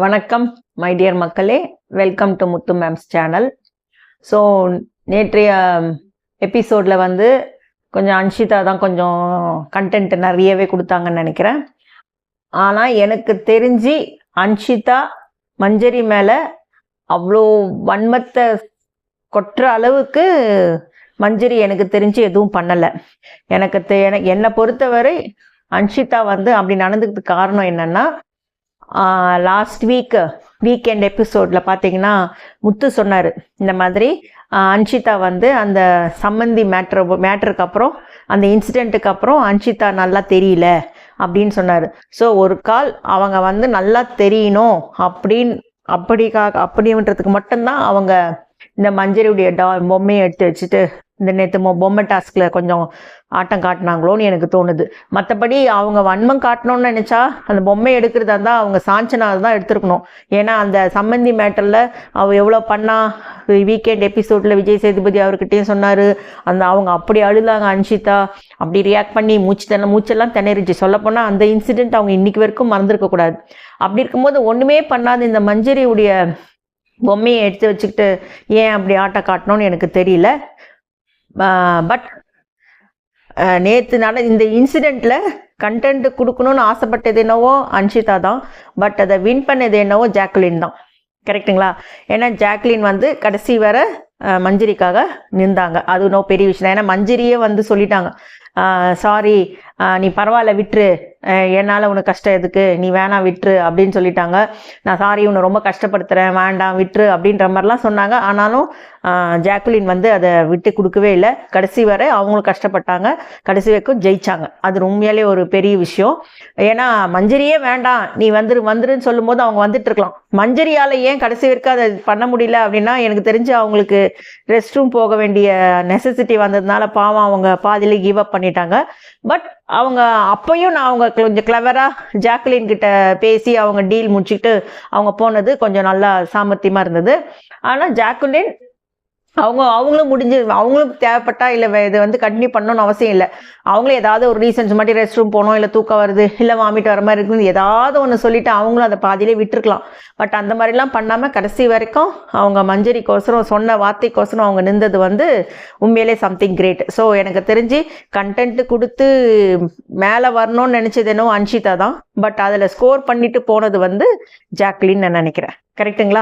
வணக்கம் my dear மக்களே. Welcome to Muthu மேம்ஸ் சேனல் ஸோ நேற்றைய um, எபிசோடில் வந்து கொஞ்சம் அன்ஷிதா தான் கொஞ்சம் கண்டென்ட் நிறையவே கொடுத்தாங்கன்னு நினைக்கிறேன். ஆனால் எனக்கு தெரிஞ்சு அன்ஷிதா மஞ்சரி மேலே அவ்வளோ வன்மத்தை கொட்டுற அளவுக்கு மஞ்சரி எனக்கு தெரிஞ்சு எதுவும் பண்ணலை. எனக்கு தெ என்னை பொறுத்தவரை அன்ஷிதா வந்து அப்படி நடந்துக்கிறதுக்கு காரணம் என்னன்னா லாஸ்ட் வீக் வீக்கெண்ட் எபிசோடில் பார்த்தீங்கன்னா முத்து சொன்னார். இந்த மாதிரி அன்ஷிதா வந்து அந்த சம்மந்தி மேட்ரு மேட்ருக்கு அப்புறம் அந்த இன்சிடெண்ட்டுக்கு அப்புறம் அன்ஷிதா நல்லா தெரியல அப்படின்னு சொன்னார். ஸோ ஒரு கால் அவங்க வந்து நல்லா தெரியணும் அப்படின்னு அப்படிக்காக அப்படின்றதுக்கு மட்டும்தான் அவங்க இந்த மஞ்சரியுடைய டா பொம்மையை எடுத்து வச்சுட்டு இந்த நேற்று பொம்மை டாஸ்கில் கொஞ்சம் ஆட்டம் காட்டினாங்களோன்னு எனக்கு தோணுது. மற்றபடி அவங்க வன்மம் காட்டணும்னு நினச்சா அந்த பொம்மை எடுக்கிறதா இருந்தால் அவங்க சாஞ்சனாக தான் எடுத்திருக்கணும். ஏன்னா அந்த சம்மந்தி மேட்டரில் அவள் எவ்வளோ பண்ணா வீக்கெண்ட் எபிசோடில் விஜய் சேதுபதி அவர்கிட்டையும் சொன்னார். அந்த அவங்க அப்படி அழுதாங்க அன்ஷிதா. அப்படி ரியாக்ட் பண்ணி மூச்சு தன மூச்செல்லாம் திணறிச்சு சொல்லப்போனால் அந்த இன்சிடெண்ட் அவங்க இன்றைக்கி வரைக்கும் மறந்துருக்கக்கூடாது அப்படி இருக்கும்போது ஒன்றுமே பண்ணாத இந்த மஞ்சரியுடைய பொம்மையை எடுத்து வச்சுக்கிட்டு ஏன் அப்படி ஆட்டம் காட்டணும்னு எனக்கு தெரியல. பட் நேற்று நட இந்த இன்சிடெண்ட்டில் கண்டென்ட் கொடுக்கணும்னு ஆசைப்பட்டது என்னவோ அன்ஷிதா தான். பட் அதை வின் பண்ணது என்னவோ ஜாக்லின் தான். கரெக்ட்டுங்களா ஏன்னா ஜாக்லின் வந்து கடைசி வர மஞ்சிரிக்காக மஞ்சரிக்காக நின்றாங்க. அது நோ பெரிய விஷயம் தான். ஏன்னா மஞ்சரியே வந்து சொல்லிட்டாங்க. சாரி நீ பரவாயில்ல விட்டுரு. என்னால் உனக்கு கஷ்டம் எதுக்கு? நீ வேணாம் விட்டுரு அப்படின்னு சொல்லிட்டாங்க. நான் சாரி உன்னை ரொம்ப கஷ்டப்படுத்துகிறேன் வேண்டாம் விட்டுரு அப்படின்ற மாதிரிலாம் சொன்னாங்க. ஆனாலும் ஜாக்குலின் வந்து அதை விட்டு கொடுக்கவே இல்லை. கடைசி வரை அவங்களும் கஷ்டப்பட்டாங்க. கடைசி வரைக்கும் ஜெயிச்சாங்க. அது உண்மையாலே ஒரு பெரிய விஷயம். ஏன்னா மஞ்சரியே வேண்டாம். நீ வந்துரு வந்துருன்னு சொல்லும்போது அவங்க வந்துட்டு இருக்கலாம். மஞ்சரியால் ஏன் கடைசி வரைக்கும் அதை பண்ண முடியல அப்படின்னா எனக்கு தெரிஞ்சு அவங்களுக்கு ரெஸ்ட் ரூம் போக வேண்டிய நெசசிட்டி வந்ததுனால பாவம் அவங்க பாதியிலே கிவ் அப் பண்ணிட்டாங்க. பட் அவங்க அப்பையும் நான் அவங்க கொஞ்சம் கிளவராக ஜாக்லின் கிட்ட பேசி அவங்க டீல் முடிச்சுக்கிட்டு அவங்க போனது கொஞ்சம் நல்லா சாமர்த்தியமாக இருந்தது. ஆனால் ஜாக்குலின் அவங்க அவங்களும் முடிஞ்சு அவங்களும் தேவைப்பட்டா இல்லை இது வந்து கண்டினியூ பண்ணணும்னு அவசியம் இல்லை. அவங்களும் ஏதாவது ஒரு ரீசன்ஸ் மட்டும் ரெஸ்ட் ரூம் போகணும் இல்லை தூக்கம் வருது இல்லை வாமிட் வர மாதிரி இருக்குது ஏதாவது ஒன்று சொல்லிட்டு அவங்களும் அதை பாதியிலே விட்டுருக்கலாம். பட் அந்த மாதிரிலாம் பண்ணாமல் கடைசி வரைக்கும் அவங்க மஞ்சரிக்கோசரம் சொன்ன வார்த்தைக்கோசரம் அவங்க நின்றது வந்து உண்மையிலே சம்திங் கிரேட் ஸோ எனக்கு தெரிஞ்சு கண்டென்ட்டு கொடுத்து மேலே வரணும்னு நினச்சது என்னவோ அன்ஷிதா தான். பட் அதில் ஸ்கோர் பண்ணிட்டு போனது வந்து ஜாக்லின்னு நான் நினைக்கிறேன். கரெக்ட்டுங்களா